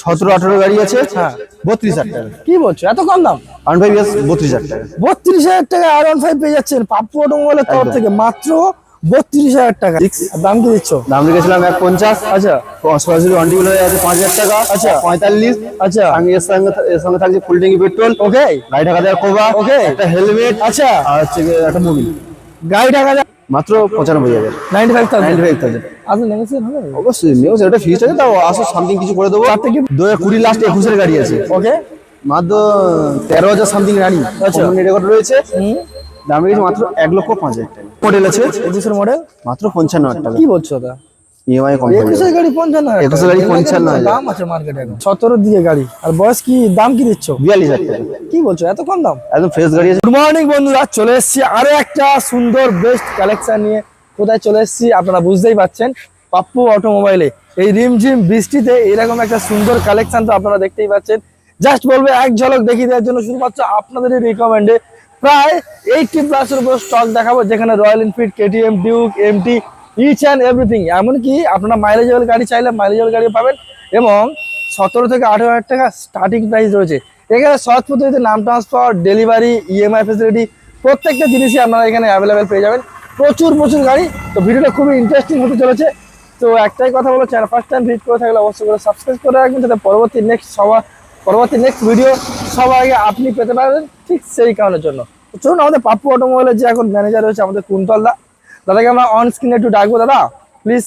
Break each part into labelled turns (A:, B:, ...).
A: সতেরো আঠারো গাড়ি আছে।
B: হ্যাঁ।
A: বত্রিশ হাজার টাকা।
B: কি বলছো? এত কম দাম?
A: ফাইভ বত্রিশ হাজার টাকা।
B: বত্রিশ হাজার টাকা আর ওয়ান ফাইভ পেয়ে যাচ্ছেন পাপ্পু অটোমোবাইলের তরফ থেকে। মাত্র বত্রিশ হাজার টাকা। দাম কি দিচ্ছ?
A: দাম রেখেছিলাম এক পঞ্চাশ।
B: আচ্ছা।
A: সরাসরি অন্টিগুল হয়ে আছে পাঁচ হাজার টাকা।
B: আচ্ছা।
A: পঁয়তাল্লিশ।
B: আচ্ছা।
A: আমি এর সঙ্গে এর সঙ্গে থাকছে ফুল ট্যাঙ্কি পেট্রোল।
B: ওকে
A: গাড়ি টাকা দেওয়ার কোবা
B: Okay.
A: একটা হেলমেট।
B: আচ্ছা।
A: আর হচ্ছে একটা মোবিল।
B: গাড়ি টাকা
A: মাত্র পঁচানব্বই হাজার।
B: Ninety five thousand
A: five thousand
B: negotiate হবে
A: অবশ্যই নিউজ এটা ফিক্সড আছে তাও আসো সামথিং কিছু করে দেবো।
B: তার থেকে
A: দু হাজার কুড়ি লাস্ট একুশের গাড়ি আছে।
B: ওকে
A: মাত্র তেরো হাজার সামথিং রানিং
B: আচ্ছা।
A: রেকর্ড রয়েছে।
B: হুম।
A: দাম রয়েছে মাত্র এক লক্ষ পাঁচ হাজার টাকা। মডেল আছে?
B: একুশের মডেল
A: মাত্র পঞ্চান্ন হাজার টাকা।
B: কি বলছো দা
A: ইএমআই কম
B: একুশের গাড়ি পঞ্চান্ন
A: একুশের গাড়ি
B: টাকা।
A: 55 হাজার।
B: দাম আছে মার্কেটে এখন। সতেরোর দিকে গাড়ি। আর বয়স কি? দাম কি দিচ্ছ?
A: বিয়াল্লিশ হাজার
B: কি বলছো? এত কম দাম?
A: একদম ফ্রেশ গাড়ি আছে।
B: গুড মর্নিং বন্ধুরা। চলে এসেছি আরও একটা সুন্দর বেস্ট কালেকশন নিয়ে। কোথায় চলে এসেছি? আপনারা বুঝতেই পাচ্ছেন পাপ্পু অটোমোবাইলে এই রিমঝিম বৃষ্টিতে এরকম একটা সুন্দর কালেকশন তো আপনারা দেখতেই পাচ্ছেন। জাস্ট বলবে এক ঝলক দেখিয়ে দেওয়ার জন্য শুধুমাত্র আপনাদের রিকমেন্ডে প্রায় এইটটি প্লাসের উপর স্টক দেখাবো যেখানে Royal Enfield KTM Duke MT each and everything এমনকি আপনারা মাইলেজেবল গাড়ি চাইলে মাইলেজেবল গাড়ি পাবেন এবং সতেরো থেকে আঠেরো হাজার টাকা স্টার্টিং প্রাইস রয়েছে। এখানে সহজ পদ্ধতিতে নাম ট্রান্সফার ডেলিভারি ইএমআই ফেসিলিটি প্রত্যেকটা জিনিসই আপনারা এখানে অ্যাভেলেবেল পেয়ে যাবেন। প্রচুর প্রচুর গাড়ি। তো ভিডিওটা খুবই ইন্টারেস্টিং হতে চলেছে। তো একটাই কথা বলো চ্যানেল ফার্স্ট টাইম ভিজিট করে থাকলে অবশ্যই করে সাবস্ক্রাইব করে রাখবেন, যাতে পরবর্তী নেক্সট সবার, পরবর্তী নেক্সট ভিডিও সবার আগে আপনি পেতে পারবেন ঠিক সেই কারণের জন্য। চলুন, আমাদের পাপ্পু অটোমোবাইলের যে এখন ম্যানেজার রয়েছে, আমাদের কুন্তল দা। দাদাকে আমরা অন স্ক্রিনে একটু ডাকবো দাদা। Please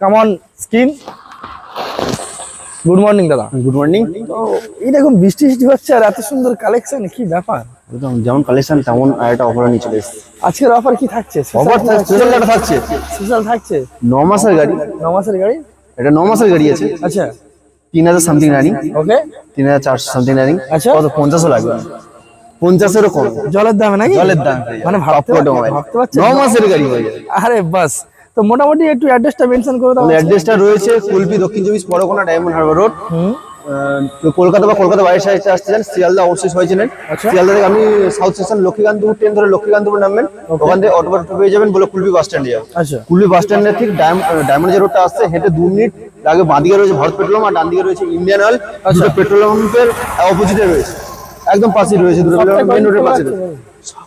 B: come on screen good morning দাদা।
A: গুড মর্নিং
B: এই দেখুন বৃষ্টি বৃষ্টি হচ্ছে আর এত সুন্দর কালেকশন কি ব্যাপার?
A: একদম যেমন কালেকশন তেমন একটা অফার নিয়ে চলে এসেছে।
B: আজকের অফার কি থাকছে?
A: অফার স্পেশাল থাকছে
B: স্পেশাল থাকছে।
A: ন মাসের গাড়ি।
B: ন মাসের গাড়ি?
A: এটা ন মাসের গাড়ি আছে।
B: আচ্ছা।
A: তিন হাজার সামথিং রানিং
B: ওকে
A: তিন হাজার চারশো সামথিং রানিং
B: আচ্ছা।
A: কত? পঞ্চাশও লাগবে। পঞ্চাশেরও কম।
B: জলের দামে নাকি?
A: জলের দাম
B: মানে ভাবতে পারছেন
A: ন মাসের গাড়ি হয়ে যাবে।
B: আরে বাস তো মোটামুটি একটু অ্যাড্রেসটা মেনশন করে দাও।
A: অ্যাড্রেসটা রয়েছে কুলপি দক্ষিণ চব্বিশ পরগনা ডায়মন্ড হারবার রোড। কলকাতা বা কলকাতা বাইরের সাইডে আসতে চান শিয়ালদা অবশ্যই হয়েছিলেন
B: আচ্ছা।
A: শিয়ালদা থেকে আপনি সাউথ স্টেশন লক্ষ্মীকান্তপুর ট্রেন ধরে লক্ষ্মীকান্তপুর নামবেন। ওখান থেকে অটো অটো পেয়ে যাবেন বলে কুলপি বাস স্ট্যান্ডে যাবেন।
B: আচ্ছা।
A: কুলপি বাস স্ট্যান্ডের ঠিক ডায়মন্ড যে রোডটা আসছে হেঁটে দু মিনিট। আগে বাঁদিকে রয়েছে ভারত পেট্রোল আর ডান দিকে রয়েছে ইন্ডিয়ান অয়েল পেট্রোল পাম্পের অপোজিটে রয়েছে। একদম পাশে রয়েছে দুটো মেন রোডের পাশে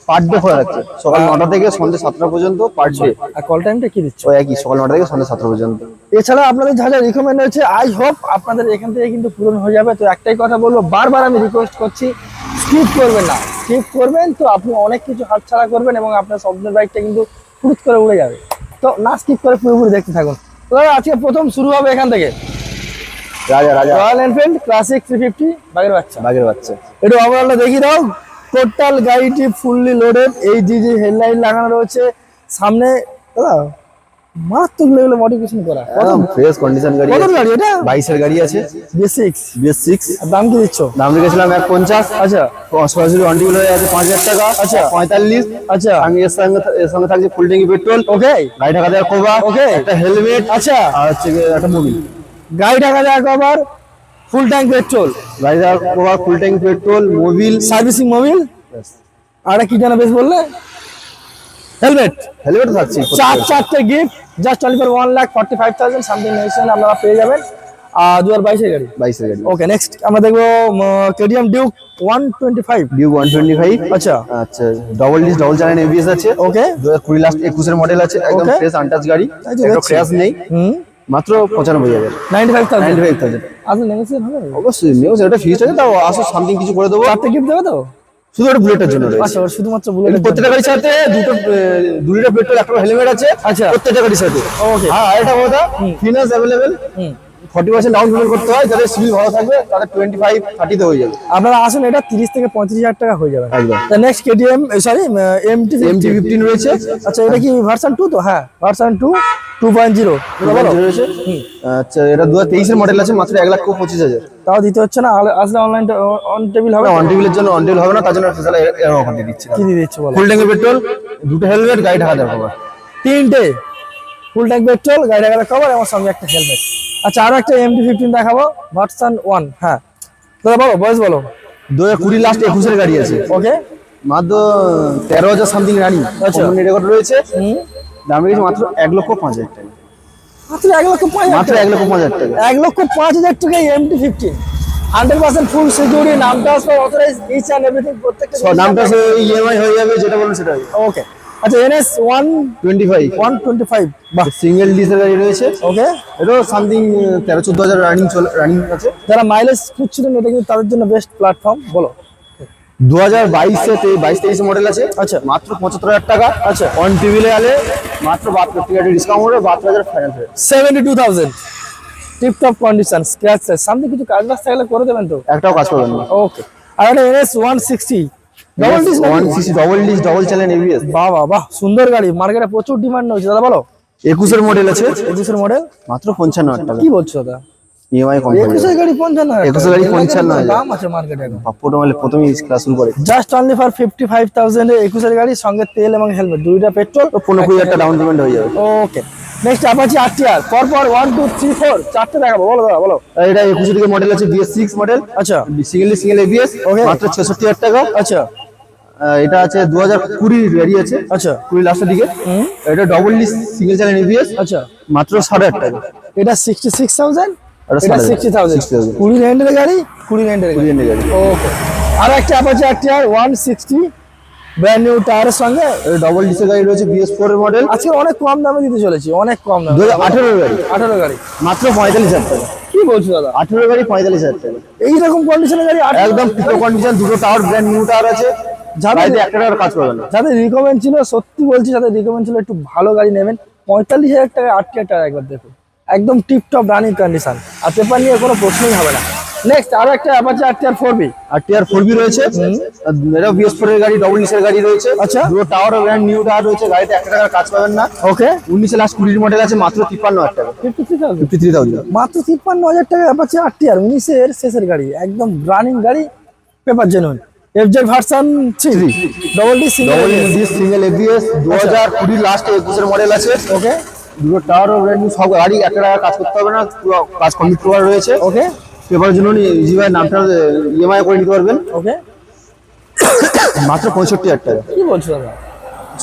A: পার ডে খোলা রাখছে সকাল নটা থেকে সন্ধ্যে সাতটা পর্যন্ত পার ডে
B: আর কল টাইমটা কি দিচ্ছ?
A: ওই একই সকাল নটা থেকে সন্ধ্যে সাতটা পর্যন্ত।
B: এছাড়া আপনাদের যা যা রিকমেন্ড হয়েছে আই হোপ আপনাদের এখান থেকে কিন্তু পূরণ হয়ে যাবে। তো একটাই কথা বলব বারবার আমি রিকোয়েস্ট করছি স্কিপ করবেন না। স্কিপ করবেন তো আপনি অনেক কিছু হাতছাড়া করবেন এবং আপনার স্বপ্নের বাইকটা কিন্তু ফুরুত করে উড়ে যাবে। তো না স্কিপ করে পুরোপুরি দেখতে থাকুন। তো আজকে প্রথম শুরু হবে এখান থেকে।
A: রাজা রাজা।
B: Royal Enfield Classic three fifty বাগের বাচ্চা।
A: বাঘের বাচ্চা।
B: একটু ওভারঅলটা দেখিয়ে দাও। টোটাল গাড়িটি ফুললি লোডেড এই যে যে হেডলাইট লাগানো রয়েছে। সামনে দাদা মারাত্মক লেভেলে মডিফিকেশন করা।
A: একদম ফ্রেশ কন্ডিশন গাড়ি
B: কত গাড়ি এটা?
A: বাইশের গাড়ি আছে।
B: বেসিক্স
A: বিএস সিক্স
B: আর দাম কি দিচ্ছ?
A: দাম রেখেছিলাম এক পঞ্চাশ।
B: আচ্ছা।
A: সরাসরি অন্টিগুল হয়ে আছে পাঁচ হাজার টাকা।
B: আচ্ছা।
A: পঁয়তাল্লিশ।
B: আচ্ছা।
A: আমি এর সঙ্গে এর সঙ্গে থাকছে ফুল ট্যাঙ্কি পেট্রোল
B: ওকে
A: গাড়ি টাকা দেওয়ার কোবা
B: Okay.
A: একটা হেলমেট
B: আচ্ছা।
A: আর হচ্ছে একটা মোবিল
B: গাড়ি টাকা দেওয়া কভার ফুল ট্যাঙ্ক পেট্রোল
A: গাড়ি দেওয়ার কোবা ফুল ট্যাঙ্কি পেট্রোল মোবিল
B: সার্ভিসিং মোবিল আর কি জানা বেশ বললে? হেলমেট
A: হেলমেট থাকছে।
B: চার চারটে gift just only for one lakh forty five thousand something mention আপনারা পেয়ে যাবেন। আর দু হাজার বাইশের গাড়ি।
A: বাইশের গাড়ি।
B: ওকে নেক্সট আমরা দেখব KTM Duke one twenty five
A: one twenty five
B: আচ্ছা।
A: আচ্ছা double disc double channel ABS আছে।
B: ওকে
A: দু হাজার কুড়ি লাস্ট একুশের মডেল আছে একদম ফ্রেশ আনটাচ গাড়ি। নেই।
B: হুম।
A: মাত্র পঁচানব্বই হাজার।
B: Ninety five thousand
A: ninety five thousand
B: আসলে নেগোসিয়েট হবে
A: অবশ্যই নিউজ এটা ফিক্সড আছে তাও আসো সামথিং কিছু করে দেবো।
B: চারটে গিফট দেবে তো?
A: শুধু একটা বুলেটের জন্য
B: আচ্ছা ওর শুধুমাত্র বুলেট
A: প্রত্যেকটা গাড়ির সাথে দুটো আহ, পেট্রোল একটা হেলমেট আছে
B: আচ্ছা।
A: প্রত্যেকটা গাড়ির সাথে।
B: ওকে
A: হ্যাঁ এটা কথা ফিনান্স অ্যাভেলেবেল
B: হুম।
A: ফর্টি পার্সেন্ট ডাউন পেমেন্ট করতে হয় যাদের সিভিল ভালো থাকবে তাদের টোয়েন্টি ফাইভ থার্টিতে হয়ে যাবে।
B: আপনারা আসুন এটা তিরিশ থেকে পঁয়ত্রিশ হাজার টাকা হয়ে যাবে।
A: একদম।
B: Next KTM sorry MT
A: MT fifteen রয়েছে।
B: আচ্ছা এটা কি ভার্সন টু তো? হ্যাঁ version two two point zero
A: রয়েছে। আচ্ছা এটা দু হাজার তেইশের মডেল আছে মাত্র এক লাখ পঁচিশ হাজার।
B: তাও দিতে হচ্ছে না আসলে অনলাইন অন টেবিল হবে
A: অন টেবিলের জন্য অন টেবিল হবে না তার জন্য অফার দিয়ে দিচ্ছি।
B: কি দিয়ে দিচ্ছে বলো?
A: ফুল ট্যাঙ্কের পেট্রোল দুটো হেলমেট গাড়ি ঢাকা দেওয়া
B: তিনটে। ফুল ট্যাঙ্ক পেট্রোল গাড়ি টাকা কভার এবং সঙ্গে একটা হেলমেট আচ্ছা আরও একটা এমটি ফিফটিন দেখাবো। ভার্সন ওয়ান হ্যাঁ। দাদা বলো বয়স বলো।
A: দু হাজার কুড়ি লাস্ট একুশের গাড়ি আছে।
B: ওকে
A: মাত্র তেরো হাজার সামথিং রানিং
B: আচ্ছা।
A: রেকর্ড রয়েছে। দাম রেখেছে মাত্র এক লক্ষ পাঁচ হাজার টাকা।
B: মাত্র এক লক্ষ পাঁচ
A: মাত্র এক লক্ষ পাঁচ হাজার টাকা।
B: এক লক্ষ পাঁচ হাজার টাকা MT fifteen hundred percent full security নাম transfer authorize each and everything প্রত্যেকটা
A: সব নামটা ইএমআই হয়ে যাবে যেটা বলুন সেটা
B: ওকে আচ্ছা NS one
A: twenty five
B: one twenty five বাহ
A: সিঙ্গেল গাড়ি রয়েছে।
B: ওকে
A: এটাও সামথিং তেরো চোদ্দ হাজার রানিং চলে রানিং আছে।
B: যারা মাইলেজ খুঁজছিলেন এটা কিন্তু তাদের জন্য বেস্ট প্ল্যাটফর্ম বলো।
A: দু হাজার বাইশে বাইশ তেইশে মডেল আছে।
B: আচ্ছা।
A: মাত্র পঁচাত্তর হাজার টাকা।
B: আচ্ছা।
A: অন টিভিলে আলে মাত্র বাহাত্তর টাকা ডিসকাউন্ট বাহাত্তর হাজার ফাইন্যান্স হবে
B: seventy two thousand tip top condition scratch সামনে কিছু কাজ বাজ থাকলে করে দেবেন তো?
A: একটাও কাজ করবেন না।
B: ওকে আর একটা NS one sixty double disc
A: one CC double disc double channel ABS
B: বাহ বাহ বাহ সুন্দর গাড়ি। মার্কেটে প্রচুর ডিমান্ড হয়েছে দাদা বলো।
A: একুশের মডেল আছে?
B: একুশের মডেল
A: মাত্র পঞ্চান্ন হাজার টাকা।
B: কি বলছো দাদা?
A: ইএমআই কম
B: একুশের গাড়ি পঞ্চান্ন
A: একুশের গাড়ি পঞ্চান্ন হাজার।
B: দাম আছে মার্কেটে এখন।
A: পাপ্পুটা মানে প্রথমেই ক্লাস শুরু করে।
B: Just only for fifty five thousand একুশের গাড়ি সঙ্গে তেল এবং হেলমেট দুইটা পেট্রোল
A: পনেরো কুড়ি হাজার ডাউন পেমেন্ট হয়ে যাবে।
B: ওকে নেক্সট অ্যাপাচি আরটিআর পর পর ওয়ান টু থ্রি ফোর চারটে দেখাবো। বলো দাদা বলো।
A: এটা একুশে দিকে মডেল আছে বিএস সিক্স মডেল
B: আচ্ছা।
A: Single single ABS. মাত্র ছেষট্টি হাজার টাকা।
B: আচ্ছা।
A: এটা আছে দু হাজার গাড়ি আছে।
B: আচ্ছা।
A: কুড়ি লাস্টের দিকে। এটা double disc single channel ABS
B: আচ্ছা।
A: মাত্র সাড়ে আট টাকা।
B: এটা সিক্সটি সিক্স থাউজেন্ড
A: এটা
B: এটা
A: 60,000
B: সিক্সটি থাউজেন্ড
A: 60,000
B: কুড়ি রেন্টের গাড়ি? কুড়ি গাড়ি।
A: কুড়ি হাজার গাড়ি।
B: ওকে আর একটা Apache RTR one sixty brand new টায়ারের সঙ্গে।
A: ডবল ডিসের গাড়ি রয়েছে বিএস ফোর এর মডেল
B: আজকে অনেক কম দামে দিতে চলেছি অনেক কম দামে।
A: আঠেরোর গাড়ি।
B: আঠারো গাড়ি।
A: মাত্র পঁয়তাল্লিশ হাজার টাকা।
B: কি বলছো দাদা?
A: আঠেরো গাড়ি পঁয়তাল্লিশ হাজার টাকা।
B: এইরকম কন্ডিশনের গাড়ি আঠারো
A: একদম পিকো কন্ডিশন দুটো টাওয়ার ব্র্যান্ড নিউ টাওয়ার আছে।
B: যাদের-
A: গাড়িতে একটা টাকার কাজ করবে না।
B: যাদের রিকমেন্ড ছিল সত্যি বলছি যাদের রিকমেন্ড ছিল একটু ভালো গাড়ি নেবেন। পঁয়তাল্লিশ হাজার টাকা আট টাকা একবার দেখুন। একদম টিপ টপ রানিং কন্ডিশন আর পেপার নিয়ে কোনো প্রশ্নই হবে না। নেক্সট আরও একটা Apache R TR four V
A: R TR four V রয়েছে আর এটা বিএস ফোর এর গাড়ি ডবল গাড়ি রয়েছে।
B: আচ্ছা।
A: দুটো টাওয়ার ব্র্যান্ড নিউ টাওয়ার রয়েছে। গাড়িতে একটা টাকার কাজ পাবেন না।
B: ওকে
A: উনিশে লাস্ট কুড়ির মডেল আছে মাত্র তিপ্পান্ন হাজার টাকা।
B: ফিফটি
A: ফিফটি থ্রি থাউজেন্ড
B: মাত্র তিপ্পান্ন হাজার টাকা অ্যাপাচি আর টিআর উনিশের শেষের গাড়ি। একদম রানিং গাড়ি paper genuine FZ version three double D single
A: disc single ABS দু হাজার কুড়ির লাস্টে মডেল আছে।
B: ওকে
A: দুটো টাওয়ার ব্র্যান্ড নিউ সব গাড়ি একটা কাজ করতে হবে না পুরো কাজ কমপ্লিট করা রয়েছে।
B: ওকে
A: পেপারের জন্য ইজি ভাই নামটা ইএমআই করে নিতে পারবেন।
B: ওকে
A: মাত্র পঁয়ষট্টি হাজার টাকা।
B: কি বলছো দাদা?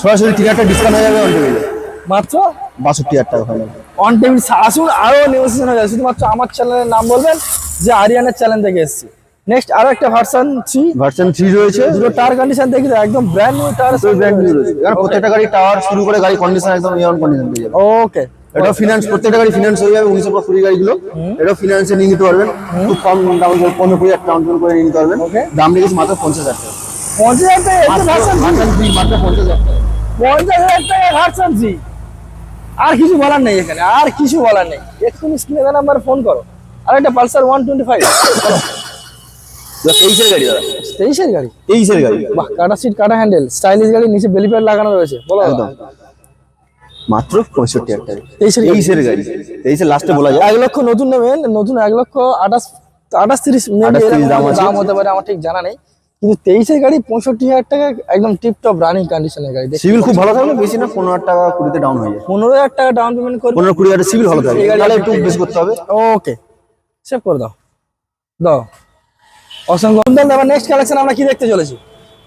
A: সরাসরি হাজার ডিসকাউন্ট হয়ে যাবে টেবিলে
B: মাত্র?
A: বাষট্টি হাজার টাকা ফাইনাল
B: অন টেবিল আসুন আরও নেগোসিয়েশন হয়ে শুধুমাত্র আমার চ্যানেলের নাম বলবেন যে আরিয়ানের চ্যানেল থেকে এসেছি। নেক্সট আরও একটা ভার্সন থ্রি
A: ভার্সন থ্রি রয়েছে।
B: দুটো টায়ার কন্ডিশন দেখি একদম brand new tyre
A: brand new রয়েছে। কারণ প্রত্যেকটা গাড়ি টাওয়ার শুরু করে গাড়ি কন্ডিশন একদম ইয়ন কন্ডিশন পেয়ে যাবে।
B: ওকে
A: এটা ফিনান্স প্রত্যেকটা গাড়ি ফিনান্স হয়ে যাবে উনিশশো কুড়ি গাড়িগুলো। এটা ফিনান্সে নিয়ে নিতে পারবেন। খুব কম ডাউন পনেরো কুড়ি হাজার ডাউন পেমেন্ট করে নিয়ে নিতে পারবেন. দাম লেগেছে মাত্র পঞ্চাশ হাজার টাকা।
B: পঞ্চাশ হাজার টাকা একটা ভার্সন
A: ভার্সন থ্রি মাত্র পঞ্চাশ হাজার টাকা।
B: পঞ্চাশ হাজার টাকা ভার্সন থ্রি আর কিছু বলার নেই এখানে আর কিছু বলার নেই। এক্ষুনি স্ক্রিনে নাম্বার ফোন করো। আর একটা পালসার ওয়ান টোয়েন্টি ফাইভ
A: তেইশের গাড়ি দাদা।
B: তেইশের গাড়ি?
A: তেইশের গাড়ি।
B: বাহ কাটা সিট কাটা হ্যান্ডেল স্টাইলিশ গাড়ি নিচে বেলি প্যাড লাগানো রয়েছে। বলো
A: একদম। মাত্র পঁয়ষট্টি হাজার টাকা।
B: তেইশের গাড়ি।
A: তেইশের লাস্টে বলা যায়।
B: এক লক্ষ নতুন নেবেন নতুন এক লক্ষ আঠাশ আঠাশ তিরিশ maybe
A: 28
B: এরকম
A: দাম
B: হতে পারে আমার ঠিক জানা নেই। কিন্তু তেইশের গাড়ি পঁয়ষট্টি হাজার টাকা একদম টিপ টপ রানিং কন্ডিশনের গাড়ি।
A: সিভিল খুব ভালো থাকলে বেশি না পনেরো হাজার টাকা কুড়িতে ডাউন হয়ে যায়।
B: পনেরো হাজার টাকা ডাউন পেমেন্ট করবে।
A: পনেরো কুড়ি হাজার সিভিল ভালো থাকবে। তাহলে একটু বেশি করতে হবে।
B: ওকে সেভ করে দাও। দাও। অসংখ্য এবার নেক্সট কালেকশন আমরা কি দেখতে চলেছি?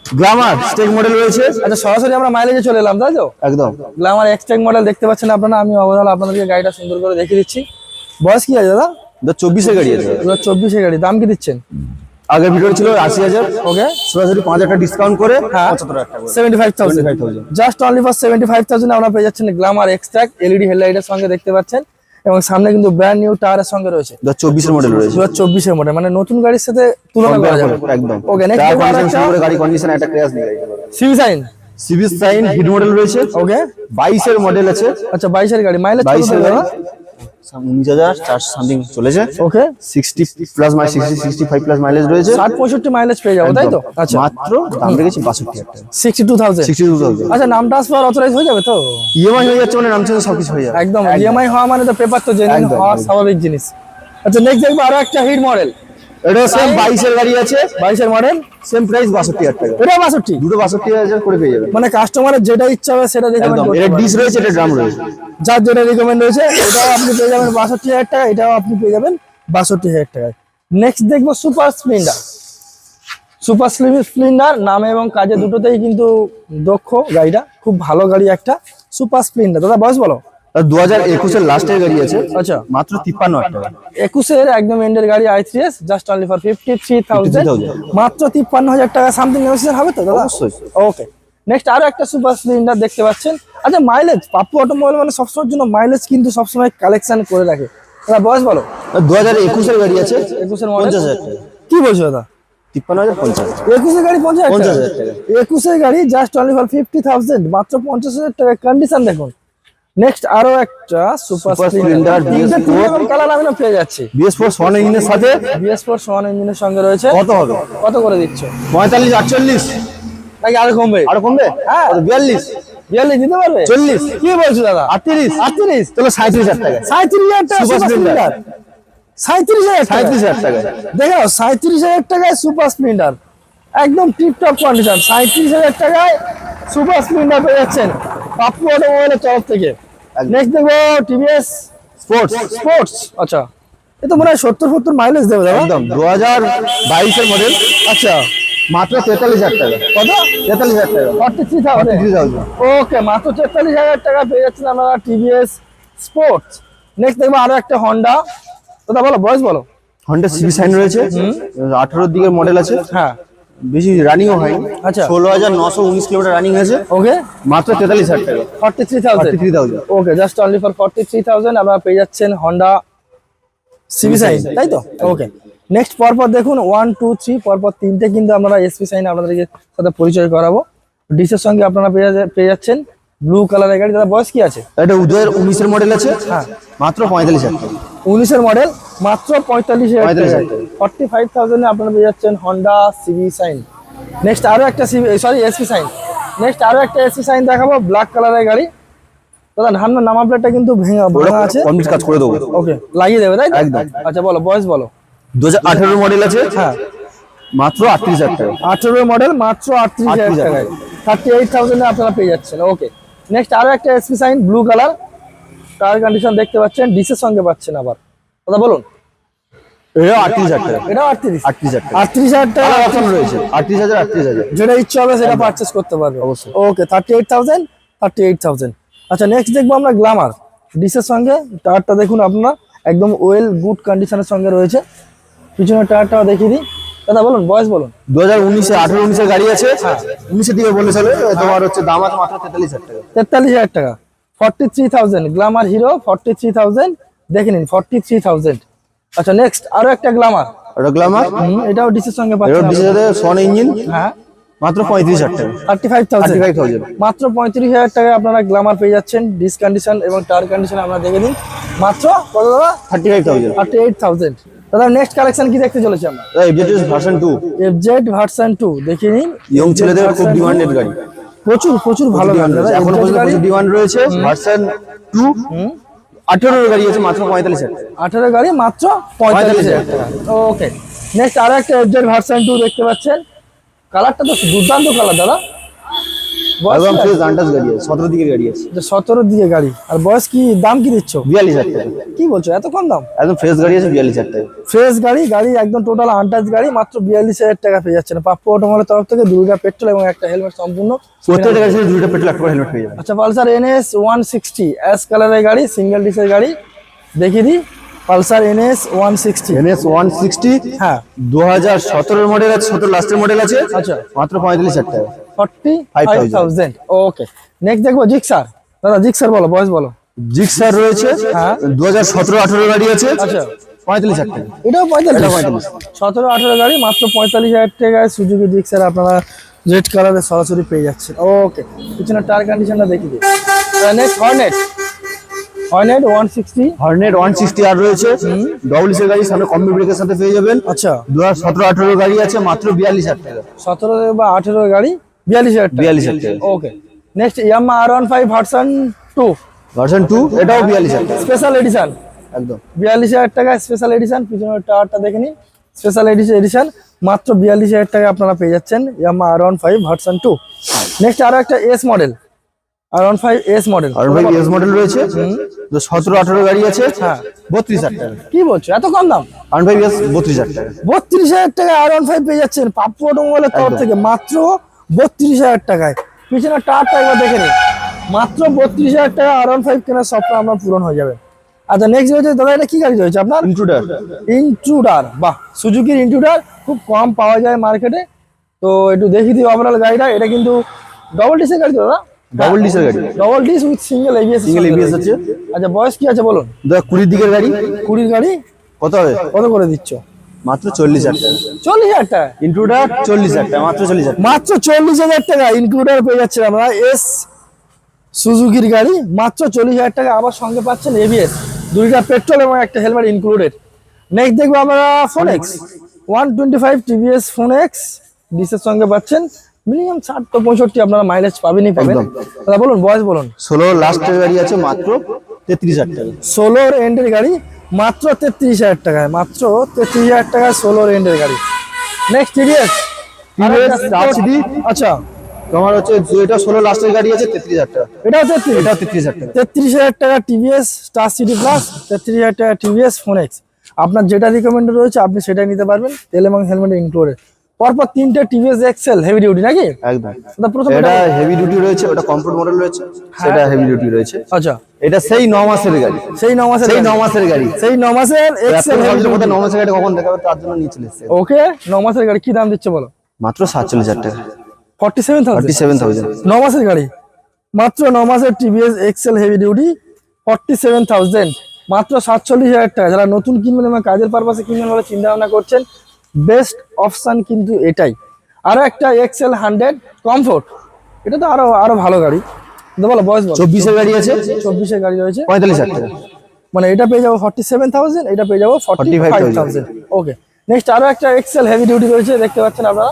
A: গ্লামার স্টেক মডেল রয়েছে।
B: আচ্ছা সরাসরি আমরা মাইলেজে চলে এলাম তাই তো?
A: একদম।
B: গ্লামার মডেল দেখতে পাচ্ছেন আপনারা আমি আপনাদেরকে গাড়িটা সুন্দর করে দেখিয়ে দিচ্ছি। বয়স কি আছে দাদা?
A: দু চব্বিশের গাড়ি আছে।
B: দু চব্বিশে গাড়ি দাম কি দিচ্ছেন?
A: আগের ভিডিও ছিল আশি হাজার।
B: ওকে।
A: সরাসরি পাঁচ হাজার ডিসকাউন্ট করে
B: seventy five thousand just only for seventy five thousand পেয়ে যাচ্ছেন গ্লামার এক্সট্রাক এলইডি হেডলাইটের সঙ্গে দেখতে পাচ্ছেন। এবং সামনে কিন্তু ব্র্যান্ড নিউ টায়ারের সঙ্গে রয়েছে।
A: দু হাজার চব্বিশের মডেল রয়েছে।
B: দু হাজার চব্বিশের মডেল মানে নতুন গাড়ির সাথে তুলনা করা যাবে।
A: একদম।
B: ওকে
A: গাড়ি কন্ডিশন একটা crash
B: CB Shine
A: hid Shine hit model রয়েছে।
B: ওকে
A: বাইশের মডেল আছে।
B: আচ্ছা বাইশের গাড়ি। মাইলেজ
A: বাইশের গাড়ি। উনিশ হাজার চারশো সামথিং চলেছে।
B: Okay
A: sixty plus my sixty sixty five plus mileage রয়েছে।
B: ষাট পঁয়ষট্টি মাইলেজ পেয়ে যাব তাই তো? আচ্ছা।
A: মাত্র দাম রেখেছি বাষট্টি হাজার
B: sixty two thousand
A: sixty two thousand
B: আচ্ছা নাম ট্রান্সফার অথরাইজ হয়ে যাবে তো?
A: ইএমআই হয়ে যাচ্ছে মানে নাম চেঞ্জ সবকিছু হয়ে যাবে।
B: একদম ইএমআই হওয়া মানে তো পেপার তো হওয়া স্বাভাবিক জিনিস। আচ্ছা নেক্সট দেখব আরও একটা হিট মডেল
A: এটা সেম বাইশের গাড়ি আছে
B: বাইশের মডেল
A: সেম প্রাইস বাষট্টি হাজার টাকা।
B: এটা বাষট্টি?
A: দুটো বাষট্টি হাজার করে পেয়ে যাবেন।
B: মানে কাস্টমারের যেটা ইচ্ছা হবে সেটা রিকমেন্ড
A: একদম এটা ডিস রয়েছে এটা ড্রাম রয়েছে।
B: যার যেটা রিকমেন্ড রয়েছে এটাও আপনি পেয়ে যাবেন বাষট্টি হাজার টাকা এটাও আপনি পেয়ে যাবেন বাষট্টি হাজার টাকায়। নেক্সট দেখব সুপার স্প্লেন্ডার সুপার স্প্লেন্ডার নামে এবং কাজে দুটোতেই কিন্তু দক্ষ গাড়িটা খুব ভালো গাড়ি একটা। সুপার স্প্লেন্ডার দাদা বয়স বলো?
A: দু হাজার একুশের লাস্টের গাড়ি আছে।
B: আচ্ছা।
A: মাত্র তিপ্পান্ন হাজার টাকা।
B: একুশের একদম এন্ডের গাড়ি I three S just only for fifty three thousand মাত্র তিপ্পান্ন হাজার টাকা সামথিং নেগোসিয়েশন হবে তো দাদা?
A: অবশ্যই।
B: ওকে নেক্সট আরও একটা সুপার স্প্লেন্ডার দেখতে পাচ্ছেন। আচ্ছা মাইলেজ পাপ্পু অটোমোবাইল মানে সবসময়ের জন্য মাইলেজ কিন্তু সবসময় কালেকশন করে রাখে। দাদা বয়স বলো।
A: দু হাজার একুশের গাড়ি আছে।
B: একুশের মডেল
A: পঞ্চাশ হাজার
B: কি বলছো দাদা?
A: তিপ্পান্ন হাজার পঞ্চাশ।
B: একুশের গাড়ি পঞ্চাশ হাজার একুশের গাড়ি just only for fifty thousand মাত্র পঞ্চাশ হাজার টাকা। কন্ডিশন দেখুন। নেক্সট আরও একটা super Splendor
A: Splendor DS4
B: colour আমি না পেয়ে যাচ্ছি।
A: বিএস ফোর সোয়ান ইঞ্জিনের সাথে?
B: বিএস ফোর ইঞ্জিনের সঙ্গে রয়েছে।
A: কত হবে?
B: কত করে দিচ্ছ?
A: পঁয়তাল্লিশ আটচল্লিশ।
B: নাকি আরও কমবে?
A: আর কমবে?
B: হ্যাঁ।
A: কত, বিয়াল্লিশ?
B: বিয়াল্লিশ দিতে পারবে?
A: চল্লিশ।
B: কি বলছো দাদা?
A: আটত্রিশ।
B: আটত্রিশ?
A: তাহলে সাঁত্রিশ হাজার টাকা।
B: সাঁত্রিশ হাজার টাকা সুপার। স্প্লেন্ডার সাঁত্রিশ হাজার
A: সাঁত্রিশ হাজার টাকা।
B: দেখো সাঁত্রিশ হাজার টাকায় সুপার স্প্লেন্ডার একদম টিপটপ কন্ডিশন সাঁত্রিশ হাজার টাকায় সুপার স্প্লেন্ডার পেয়ে যাচ্ছেন। পাপ্পু অটোমোবাইলের তরফ থেকে। নেক্সট দেখব টিভিএস
A: স্পোর্টস
B: স্পোর্টস আচ্ছা। এ তো মনে হয় সত্তর সত্তর মাইলেজ দেবে
A: একদম। দু হাজার বাইশের মডেল
B: আচ্ছা।
A: মাত্র তেতাল্লিশ হাজার টাকা।
B: কত?
A: তেতাল্লিশ হাজার টাকা।
B: ফর্টি থ্রি থাউজেন্ড ওকে মাত্র তেতাল্লিশ হাজার টাকা পেয়ে যাচ্ছেন আপনারা টিভিএস স্পোর্টস নেক্সট দেখব আরও একটা হন্ডা দাদা বলো বয়স বলো।
A: হন্ডা সিবি সাইন রয়েছে। আঠারোর দিকের মডেল আছে।
B: হ্যাঁ।
A: বেশি রানিংও হয়নি।
B: আচ্ছা।
A: ষোলো হাজার নশো উনিশ কিলোমিটার রানিং হয়েছে।
B: ওকে
A: মাত্র তেতাল্লিশ হাজার টাকা।
B: Forty three thousand
A: three thousand
B: okay just only for forty three thousand আপনারা পেয়ে যাচ্ছেন হন্ডা সিবি সাইন তাই তো? ওকে নেক্সট পরপর দেখুন ওয়ান টু থ্রি পরপর তিনটে কিন্তু আমরা এসপি সাইন আপনাদেরকে সাথে পরিচয় করাবো। ডিসের সঙ্গে আপনারা পেয়ে পেয়ে যাচ্ছেন। ব্লু কালারের গাড়ি দাদা বয়স কি আছে?
A: এটা দু হাজার উনিশের মডেল আছে।
B: হ্যাঁ।
A: মাত্র পঁয়তাল্লিশ হাজার
B: উনিশের মডেল মাত্র পঁয়তাল্লিশ হাজার
A: 45,000
B: টাকা। ফর্টি ফাইভ থাউজেন্ডে আপনারা পেয়ে যাচ্ছেন হন্ডা সিবি সাইন নেক্সট আরও একটা CB sorry SP Shine next আরও একটা এসপি সাইন দেখাবো ব্ল্যাক কালারের গাড়ি। দাদা ধান নাম্বার প্লেটটা কিন্তু ভেঙা ভাঙা আছে।
A: কমপ্লিট কাজ করে দেবো।
B: ওকে লাগিয়ে দেবে তাই
A: একদম।
B: আচ্ছা বলো বয়স বলো।
A: দু হাজার মডেল আছে।
B: হ্যাঁ।
A: মাত্র আটত্রিশ হাজার টাকা।
B: আঠেরো মডেল মাত্র আটত্রিশ হাজার
A: 38,000
B: টাকায়। থার্টি এইট থাউজেন্ডে আপনারা পেয়ে যাচ্ছেন ওকে নেক্সট আরও একটা SP Shine blue colour tyre condition দেখতে পাচ্ছেন ডিসের সঙ্গে পাচ্ছেন আবার। দাদা বলুন। যেটা ইচ্ছা হবে সেটা পারচেস করতে পারবে। Okay thirty eight thousand thirty eight thousand আচ্ছা নেক্সট দেখব আমরা গ্লামার ডিসের সঙ্গে টায়ারটা দেখুন আপনারা একদম ওয়েল গুড কন্ডিশনের সঙ্গে রয়েছে। পিছনের টায়ারটাও দেখিয়ে দিই। দাদা বলুন বয়স বলুন।
A: দু হাজার উনিশে আঠেরো উনিশের গাড়ি আছে। উনিশের দিকে বলে চলে তোমার হচ্ছে দাম আছে মাত্র তেতাল্লিশ হাজার টাকা।
B: তেতাল্লিশ হাজার টাকা। Forty three thousand Glamour Hero forty three thousand দেখে নিন ফর্টি থ্রি থাউজেন্ড আচ্ছা নেক্সট আরও একটা গ্লামার
A: ওটা গ্লামার
B: এটাও ডিসের সঙ্গে পাচ্ছেন।
A: ডিসের সাথে সোয়ান ইঞ্জিন
B: হ্যাঁ।
A: মাত্র পঁয়ত্রিশ হাজার টাকা।
B: Thirty five thousand
A: five thousand
B: মাত্র পঁয়ত্রিশ হাজার টাকায় আপনারা গ্লামার পেয়ে যাচ্ছেন ডিস কন্ডিশন এবং টায়ার কন্ডিশন আপনারা দেখে নিন। মাত্র কত দাদা?
A: Thirty five thousand
B: thirty eight thousand দাদা নেক্সট কালেকশন কি দেখতে চলেছে আমরা?
A: FZ version two
B: FZ version two দেখে নিন
A: ইয়ং ছেলেদের খুব ডিমান্ডেড গাড়ি।
B: প্রচুর প্রচুর ভালো গাড়ি এখনও
A: প্রচুর ডিমান্ড রয়েছে। ভার্সন টু আঠেরোর গাড়ি আছে মাত্র পঁয়তাল্লিশ হাজার। টাকা।
B: আঠারো গাড়ি মাত্র পঁয়তাল্লিশ হাজার টাকা। ওকে নেক্সট আরও একটা এফজেড ভার্সন টু দেখতে পাচ্ছেন। কালারটা তো দুর্দান্ত কালার দাদা।
A: একদম ফ্রেশ আন্টাস গাড়ি? আছে সতেরো দিকের গাড়ি আছে।
B: সতেরোর দিকে গাড়ি। আর বয়স কি দাম কি দিচ্ছ?
A: বিয়াল্লিশ হাজার টাকা।
B: কি বলছো এত কম দাম?
A: একদম ফ্রেশ গাড়ি আছে বিয়াল্লিশ হাজার টাকা।
B: ফ্রেশ গাড়ি গাড়ি একদম টোটাল আনটাচ গাড়ি মাত্র বিয়াল্লিশ হাজার টাকা পেয়ে যাচ্ছেন। পাপ্পু অটোমলের তরফ থেকে দুইটা পেট্রোল এবং একটা হেলমেট সম্পূর্ণ।
A: প্রত্যেকটা গাড়ি সাথে দুইটা পেট্রোল একটা হেলমেট পেয়ে যাবেন।
B: আচ্ছা Pulsar NS one sixty ash কালারের গাড়ি সিঙ্গেল ডিসের গাড়ি। দেখিয়ে দিই। Pulsar NS one sixty
A: NS one sixty
B: হ্যাঁ।
A: দু হাজার সতেরোর মডেল আছে সতেরো লাস্টের মডেল আছে
B: আচ্ছা।
A: মাত্র পঁয়তাল্লিশ হাজার টাকা।
B: Forty five
A: 5,000
B: thousand okay next দেখব জিক্সার দাদা জিক্সার বলো বয়স বলো।
A: জিক্সার রয়েছে
B: হ্যাঁ।
A: দু হাজার সতেরো আঠেরো গাড়ি আছে
B: আচ্ছা।
A: পঁয়তাল্লিশ হাজার টাকা।
B: এটাও পঁয়তাল্লিশ।
A: 45
B: সতেরো আঠেরো গাড়ি মাত্র পঁয়তাল্লিশ হাজার টাকায় সুজুকি জিক্সার আপনারা রেড কালারে সরাসরি পেয়ে যাচ্ছেন। ওকে পিছনে টায়ার কন্ডিশনটা দেখিয়ে দিই। Next Hornet Hornet one sixty
A: Hornet one sixty আর রয়েছে। ডবল এর গাড়ি সামনে কম্বি ব্রেকের সাথে পেয়ে যাবেন।
B: আচ্ছা।
A: দু হাজার সতেরো আঠেরো গাড়ি আছে মাত্র বিয়াল্লিশ হাজার টাকা।
B: সতেরো বা আঠেরো গাড়ি বিয়াল্লিশ হাজার টাকা।
A: 42,000 টাকা।
B: Okay next Yamaha R one five version two
A: version two এটাও বিয়াল্লিশ হাজার টাকা।
B: স্পেশাল এডিশন
A: একদম।
B: বিয়াল্লিশ হাজার টাকা স্পেশাল এডিশন পিছনের টায়ারটা দেখে নিন। স্পেশাল এডিশন মাত্র বিয়াল্লিশ হাজার টাকা আপনারা পেয়ে যাচ্ছেন Yamaha R one five version two next আরও একটা S model R one five S model
A: আর ভাই এস মডেল রয়েছে। তো সতেরো আঠেরো গাড়ি আছে।
B: হ্যাঁ।
A: বত্রিশ হাজার টাকা।
B: কি বলছো? এত কম দাম?
A: এস টাকা।
B: বত্রিশ হাজার টাকা পেয়ে যাচ্ছেন পাপ্পু অটোমোবাইলের তরফ থেকে। মাত্র বত্রিশ হাজার টাকায়। পিছনের টায়ারটা একবার দেখে নিন। মাত্র বত্রিশ হাজার টাকা কেনার স্বপ্ন আপনার পূরণ হয়ে যাবে। আচ্ছা নেক্সট রয়েছে। দাদা এটা কি গাড়ি রয়েছে আপনার?
A: ইন্ট্রুডার
B: ইন্ট্রুডার বাহ সুজুকির ইন্ট্রুডার খুব কম পাওয়া যায় মার্কেটে তো একটু দেখি দিই ওভারঅল গাড়িটা। এটা কিন্তু ডবল ডিসের গাড়ি দাদা?
A: ডাবল ডিসের গাড়ি?
B: Double disc with single ABS
A: Single ABS আছে।
B: আচ্ছা বয়স কি আছে বলুন?
A: দাদা কুড়ির দিকের গাড়ি?
B: কুড়ির গাড়ি?
A: কত হবে?
B: কত করে দিচ্ছ?
A: মাত্র চল্লিশ হাজার টাকা।
B: চল্লিশ হাজার টাকা?
A: ইন্ট্রুডার চল্লিশ হাজার টাকা মাত্র চল্লিশ হাজার
B: মাত্র চল্লিশ হাজার টাকা ইনক্লুডার পেয়ে যাচ্ছেন আমরা। এস সুজুকির গাড়ি মাত্র চল্লিশ হাজার টাকা। আবার সঙ্গে পাচ্ছেন এবিএস দুইটা পেট্রোল এবং একটা হেলমেট ইনক্লুডেড নেক্সট দেখব আমরা phone twenty five TVS Phoenix ডিসের সঙ্গে পাচ্ছেন। মিনিমাম ষাট তো পঁয়ষট্টি আপনারা মাইলেজ পাবেনই পাবেন। দাদা বলুন বয়স বলুন।
A: ষোলো লাস্টের গাড়ি আছে মাত্র তেত্রিশ হাজার টাকা।
B: ষোলোর এন্ডের গাড়ি মাত্র তেত্রিশ হাজার টাকায় মাত্র তেত্রিশ হাজার টাকায় ষোলোর এন্ডের গাড়ি। Next TVS. আচ্ছা।
A: তোমার হচ্ছে এটা ষোলো লাস্টের গাড়ি আছে তেত্রিশ হাজার টাকা।
B: এটাও তেত্রিশ।
A: এটাও তেত্রিশ হাজার টাকা।
B: তেত্রিশ হাজার টাকা টিভিএস স্টার সিটি প্লাস তেত্রিশ হাজার টাকা টিভিএস ফোনেক্স আপনার যেটা রিকমেন্ডেড রয়েছে আপনি সেটাই নিতে পারবেন তেল এবং হেলমেট ইনক্লুডেড পরপর তিনটে টিভিএস এক্সেল হেভি ডিউটি নাকি?
A: একদম। এটা হেভি ডিউটি রয়েছে ওটা কমফোর্ট মডেল রয়েছে সেটা হেভি ডিউটি রয়েছে।
B: আচ্ছা।
A: এটা সেই ন মাসের গাড়ি।
B: সেই ন মাসের
A: সেই ন মাসের গাড়ি।
B: সেই ন মাসের এক্সেল হেভি
A: কোথায় ন মাসের গাড়ি কখন দেখাবে? তার জন্য নিয়ে চলে
B: ওকে ন মাসের গাড়ি কি দাম দিচ্ছে বলো?
A: মাত্র সাতচল্লিশ হাজার টাকা।
B: Forty seven
A: forty
B: thousand
A: seven thousand
B: ন মাসের গাড়ি। মাত্র ন মাসের TVS Excel heavy duty forty seven thousand মাত্র সাতচল্লিশ হাজার টাকা। যারা নতুন কিনবেন এবং কাজের পারপাসে কিনবেন বলে চিন্তা ভাবনা করছেন বেস্ট অপশন কিন্তু এটাই। আরও একটা এক্সেল হান্ড্রেড কমফোর্ট। এটা তো আরও আরও ভালো গাড়ি। বলো বয়স
A: চব্বিশের গাড়ি আছে?
B: চব্বিশের গাড়ি রয়েছে।
A: পঁয়তাল্লিশ হাজার
B: মানে এটা পেয়ে যাব ফর্টি সেভেন থাউজেন্ড এটা পেয়ে যাব forty five thousand okay next আরও একটা এক্সেল হেভি ডিউটি রয়েছে দেখতে পাচ্ছেন আপনারা?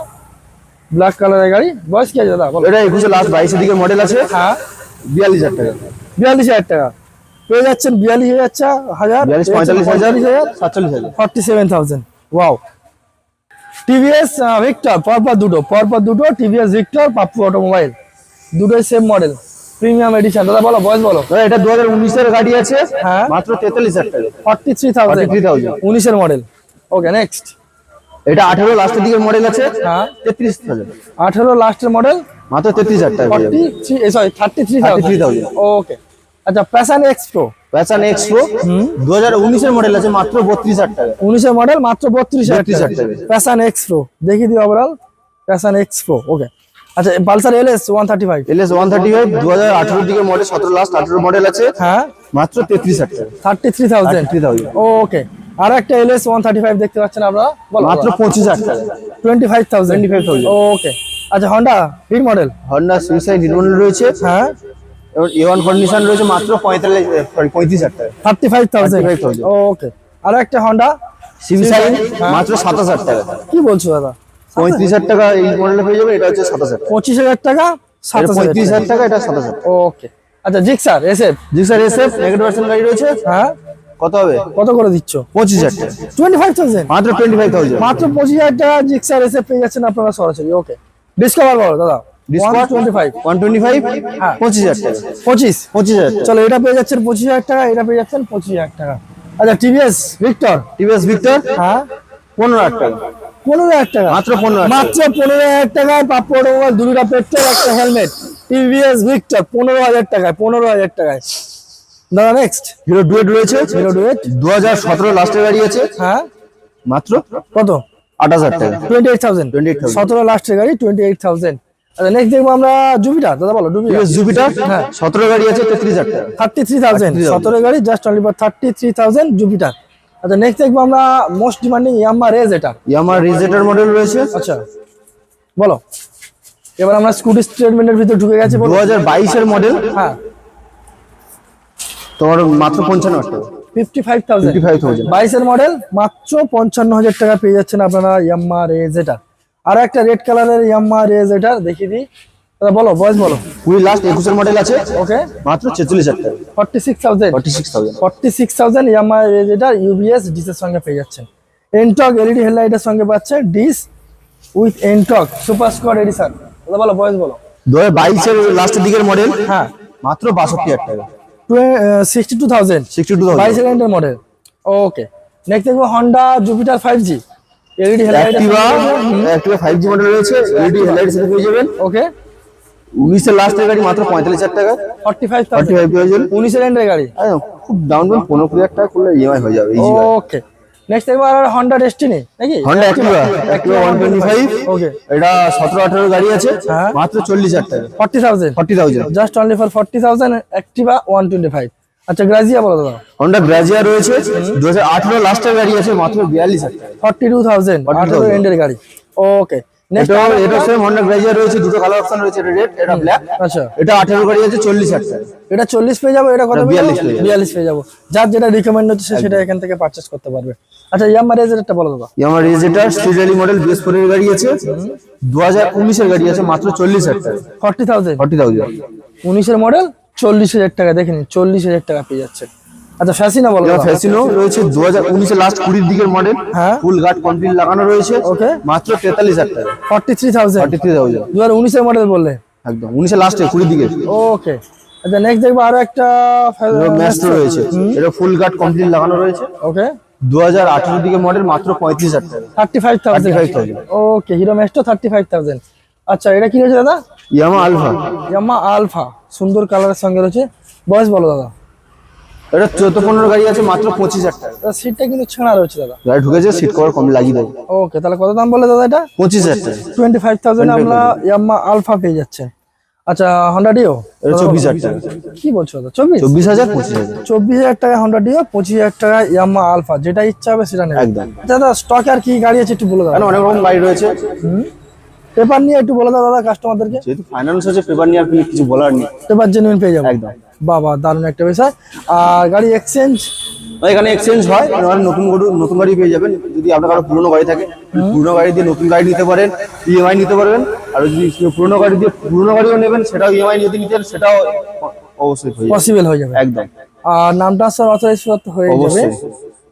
B: ব্ল্যাক কালারের গাড়ি। বয়স কি আছে দাদা? বলো।
A: এটা একুশে লাস্ট বাইশের দিকে মডেল আছে।
B: হ্যাঁ।
A: বিয়াল্লিশ হাজার টাকা।
B: বিয়াল্লিশ হাজার টাকা। পেয়ে যাচ্ছেন বিয়াল্লিশ হাজার হাজার।
A: পঁয়তাল্লিশ হাজার। সাতচল্লিশ হাজার।
B: Forty seven thousand wow TVS Victor পরপর দুটো পরপর দুটো টিভিএস ভিক্টর পাপ্পু অটোমোবাইল। দুটোই সেম মডেল প্রিমিয়াম এডিশন দাদা বলো বয়স বলো।
A: এটা দু হাজার উনিশের গাড়ি আছে
B: হ্যাঁ।
A: মাত্র তেতাল্লিশ হাজার টাকা।
B: ফর্টি থ্রি থাউজেন্ড
A: 43,000
B: উনিশের মডেল ওকে নেক্সট
A: এটা আঠেরো লাস্টের দিকের মডেল আছে
B: হ্যাঁ।
A: তেত্রিশ হাজার।
B: আঠারো লাস্টের মডেল
A: মাত্র তেত্রিশ হাজার টাকা।
B: Forty three sorry thirty three thousand okay আচ্ছা Passion X Pro
A: Passion X Pro দু হাজার উনিশের মডেল আছে মাত্র বত্রিশ হাজার টাকা।
B: উনিশের মডেল মাত্র বত্রিশ হাজার
A: 32,000
B: টাকা। প্যাশন এক্স প্রো দেখি দিই overall Passion X Pro okay আচ্ছা Pulsar L S one thirty five
A: L S one thirty five দু হাজার আঠেরো দিকের মডেল সতেরো লাস্ট আঠেরো মডেল আছে।
B: হ্যাঁ।
A: মাত্র তেত্রিশ হাজার টাকা।
B: থার্টি থ্রি থাউজেন্ড
A: 33,000
B: ওকে আর একটা L S one thirty five দেখতে পাচ্ছেন আপনারা বলো
A: মাত্র পঁচিশ হাজার টাকা।
B: টোয়েন্টি ফাইভ থাউজেন্ড
A: 25,000
B: ওকে আচ্ছা Honda hit model
A: Honda suicide remodel রয়েছে।
B: হ্যাঁ।
A: এ কন্ডিশন রয়েছে মাত্র পঁয়তাল্লিশ সরি পঁয়ত্রিশ হাজার টাকা
B: থার্টি ফাইভ থাউজেন্ড ওকে আর একটা হন্ডা
A: মাত্র সাতাশ হাজার টাকা
B: কি বলছো দাদা?
A: পঁয়ত্রিশ হাজার টাকা এই মডেলে পেয়ে যাবে এটা হচ্ছে সাতাশ হাজার
B: পঁচিশ হাজার টাকা হাজার
A: পঁয়ত্রিশ হাজার টাকা। এটা সাতাশ হাজার
B: ওকে আচ্ছা Gixxer S F
A: G sir SF negative percent গাড়ি রয়েছে।
B: হ্যাঁ।
A: কত হবে?
B: কত করে দিচ্ছ?
A: পঁচিশ হাজার টাকা।
B: টোয়েন্টি ফাইভ থাউজেন্ড
A: মাত্র টোয়েন্টি ফাইভ থাউজেন্ড
B: মাত্র পঁচিশ হাজার টাকা জিক্সার এসে পেয়ে যাচ্ছেন আপনারা সরাসরি। ওকে ডিসকাভার বলো দাদা। টোয়েন্টি
A: টোয়েন্টি
B: হ্যাঁ। চলো এটা পেয়ে যাচ্ছেন পঁচিশ হাজার টাকা এটা পেয়ে যাচ্ছেন পঁচিশ হাজার টাকা। আচ্ছা টিভিএস ভিক্টর
A: টিভিএস ভিক্টর
B: হ্যাঁ।
A: পনেরো হাজার টাকা।
B: পনেরো হাজার টাকা?
A: মাত্র পনেরো
B: মাত্র পনেরো হাজার টাকায় পাপড় দুটা পেট্রোল একটা হেলমেট। টিভিএস ভিক্টর পনেরো হাজার টাকায় পনেরো হাজার টাকায়। দাদা নেক্সট
A: হিরো ডুয়েট রয়েছে।
B: হিরো ডুয়েট
A: দু হাজার সতেরো লাস্টের গাড়ি আছে।
B: হ্যাঁ।
A: মাত্র
B: কত?
A: আঠাশ হাজার টাকা।
B: টোয়েন্টি এইট থাউজেন্ড
A: 28,000
B: সতেরো লাস্টের গাড়ি টোয়েন্টি এইট থাউজেন্ড আচ্ছা নেক্সট দেখব আমরা জুপিটার দাদা বলো জুপিটার
A: জুপিটার
B: হ্যাঁ
A: সতেরো গাড়ি আছে তেত্রিশ হাজার
B: থার্টি থ্রি থাউজেন্ড সতেরো গাড়ি just only for thirty three thousand Jupiter আচ্ছা নেক্সট দেখব আমরা most demanding Yamaha Ray Z এটা
A: মডেল রয়েছে।
B: আচ্ছা বলো। এবার আমরা স্কুটি স্টেটমেন্টের ভিতরে ঢুকে গেছি
A: দু হাজার বাইশের মডেল
B: হ্যাঁ।
A: তোমার মাত্র পঞ্চান্ন হাজার
B: ফিফটি ফাইভ থাউজেন্ড বাইশের মডেল মাত্র পঞ্চান্ন হাজার টাকা পেয়ে যাচ্ছেন আপনারা ইয়াম্মা রেজ এটা আর একটা রেড কালারের ইয়াম্মা রেজ এটা দেখিয়ে দিই। বলো বয়স বলো।
A: কুড়ি লাস্ট একুশের মডেল আছে।
B: ওকে
A: মাত্র ছেচল্লিশ হাজার টাকা।
B: Forty six thousand
A: forty six thousand
B: forty six thousand ইয়ামার যেটা ইউবিএস ডিসের সঙ্গে পেয়ে যাচ্ছেন। এনটক এলইডি হেডলাইটের সঙ্গে পাচ্ছে disc with Ntorq super squad edition দাদা বলো বয়স বলো।
A: দু হাজার বাইশের লাস্টের দিকের মডেল
B: হ্যাঁ।
A: মাত্র বাষট্টি হাজার টাকা।
B: Sixty two thousand
A: sixty two
B: বাইশ
A: থাউজেন্ড
B: সেকেন্ডের মডেল ওকে নেক্সট দেখব Honda Jupiter five G LED হেডলাইটের
A: Activa Activa model রয়েছে এলইডি হেডলাইট সাথে পেয়ে যাবেন।
B: ওকে
A: উনিশের লাস্টের গাড়ি মাত্র পঁয়তাল্লিশ হাজার টাকা।
B: Forty five
A: forty five thousand
B: উনিশের এন্ডের গাড়ি?
A: খুব ডাউন পেমেন্ট পনেরো কুড়ি হাজার টাকা করলে ইএমআই হয়ে যাবে ইজি
B: ওকে নেক্সট আর হন্ডা ডেস্টিনি নাকি?
A: Honda Activa Activa one twenty five
B: okay
A: এটা সতেরো আঠারো গাড়ি আছে
B: হ্যাঁ।
A: মাত্র চল্লিশ হাজার টাকা।
B: Forty thousand
A: forty thousand
B: just only for forty thousand Activa one twenty five আচ্ছা গ্রাজিয়া বলো দাদা।
A: হন্ডা গ্রাজিয়া রয়েছে। দু হাজার আঠারো লাস্টের গাড়ি আছে মাত্র বিয়াল্লিশ হাজার টাকা।
B: ফর্টি টু থাউজেন্ড আঠারো এন্ডের গাড়ি। ওকে নেক্সট
A: এটা এটা সেম হন্ডা গ্রাজিয়া রয়েছে দুটো কালার অপশন রয়েছে এটা রেড এটা ব্ল্যাক
B: আচ্ছা।
A: এটা আঠারো গাড়ি আছে চল্লিশ হাজার টাকা।
B: এটা চল্লিশ পেয়ে যাব এটা কত
A: এটা
B: পেয়ে যাব?
A: 42 পেয়ে যাব।
B: যার যেটা রিকমেন্ড হচ্ছে সেটা এখান থেকে পারচেস করতে পারবে। আচ্ছা ইয়াম্মা রেজারটা বলো দাদা।
A: আমার রেজেটার স্ট্রিট মডেল বিএস এর গাড়ি আছে। দু হাজার উনিশের গাড়ি আছে মাত্র চল্লিশ হাজার টাকা।
B: ফর্টি থাউজেন্ড
A: ফর্টি থাউজেন্ড
B: উনিশের মডেল চল্লিশ হাজার টাকা দেখে নিন চল্লিশ হাজার টাকা পেয়ে যাচ্ছে। আচ্ছা ফ্যাসিনা বলো
A: ফ্যাসিনো রয়েছে দু হাজার লাস্ট কুড়ির দিকের মডেল
B: হ্যাঁ।
A: ফুল গার্ড কমপ্লিট লাগানো রয়েছে
B: ওকে
A: মাত্র তেতাল্লিশ হাজার টাকা।
B: Forty three thousand
A: forty three thousand
B: দু হাজার উনিশের মডেল বললে?
A: একদম উনিশের লাস্টে কুড়ির দিকে
B: ওকে আচ্ছা নেক্সট দেখব আরও একটা
A: ম্যাস্ট্রো রয়েছে। এটা ফুল গার্ড কমপ্লিট লাগানো রয়েছে।
B: ওকে
A: দু হাজার আঠারো দিকের মডেল মাত্র পঁয়ত্রিশ হাজার টাকা।
B: Thirty five thousand
A: 35,000
B: okay Hero thirty five thousand আচ্ছা এটা কি রয়েছে দাদা?
A: Yamaha Alpha.
B: Yamaha Alpha. সুন্দর কালারের সঙ্গে রয়েছে। বয়স বলো দাদা।
A: এটা চোদ্দ পনেরো গাড়ি আছে মাত্র পঁচিশ হাজার টাকা।
B: সিটটা কিন্তু ছেঁড়া রয়েছে দাদা।
A: গাড়ি ঢুকেছে সিট কভার কম লাগিয়ে
B: ওকে তাহলে কত দাম বলে দাদা এটা?
A: পঁচিশ হাজার টাকা।
B: টোয়েন্টি ফাইভ থাউজেন্ড আমরা ইয়াম্মা আলফা পেয়ে যাচ্ছে। আচ্ছা হন্ডা ডিও
A: চব্বিশ হাজার টাকা।
B: কি বলছো দাদা? চব্বিশ?
A: চব্বিশ হাজার পঁচিশ হাজার।
B: চব্বিশ হাজার টাকা হন্ডা ডিও পঁচিশ হাজার টাকা ইয়াম্মা আলফা। যেটা ইচ্ছা হবে সেটা নেবে।
A: একদম।
B: দাদা স্টক আর কি গাড়ি আছে একটু বলে
A: কেন অনেক রকম গাড়ি রয়েছে।
B: পেপার নিয়ে একটু বলে দাও দাদা কাস্টমারদেরকে।
A: যেহেতু ফাইন্যান্স আছে পেপার নিয়ে আর কোনো কিছু বলার নেই।
B: পেপার জেনুইন পেয়ে যাব।
A: একদম।
B: বাবা দারুণ একটা বিষয়। আর গাড়ি এক্সচেঞ্জ
A: এখানে এক্সচেঞ্জ হয় নতুন গরু নতুন গাড়ি পেয়ে যাবেন। যদি আপনার কারও পুরনো গাড়ি থাকে পুরনো গাড়ি দিয়ে নতুন গাড়ি নিতে পারেন ইএমআই নিতে পারবেন। আর যদি পুরনো গাড়ি দিয়ে পুরনো গাড়িও নেবেন সেটাও ইএমআই যদি নিতেন সেটাও অবশ্যই যাবে।
B: পসিবল হয়ে যাবে।
A: একদম।
B: আর নাম ট্রান্সফার অথরাইজ হয়ে যাবে।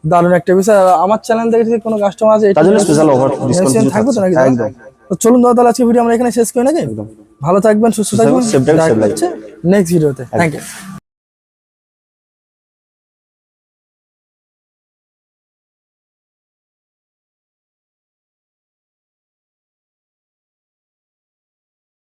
B: দারুণ একটা বিষয়। আর আমার চ্যানেল থেকে যদি কোনো কাস্টমার আছে
A: তার জন্য স্পেশাল অফার ডিসকাউন্ট
B: থাকবে তো নাকি
A: একদম।
B: তো চলুন দাদা তাহলে আজকে ভিডিও আমরা এখানে শেষ করি নাকি? ভালো থাকবেন সুস্থ থাকবেন. নেক্সট ভিডিওতে থ্যাংক ইউ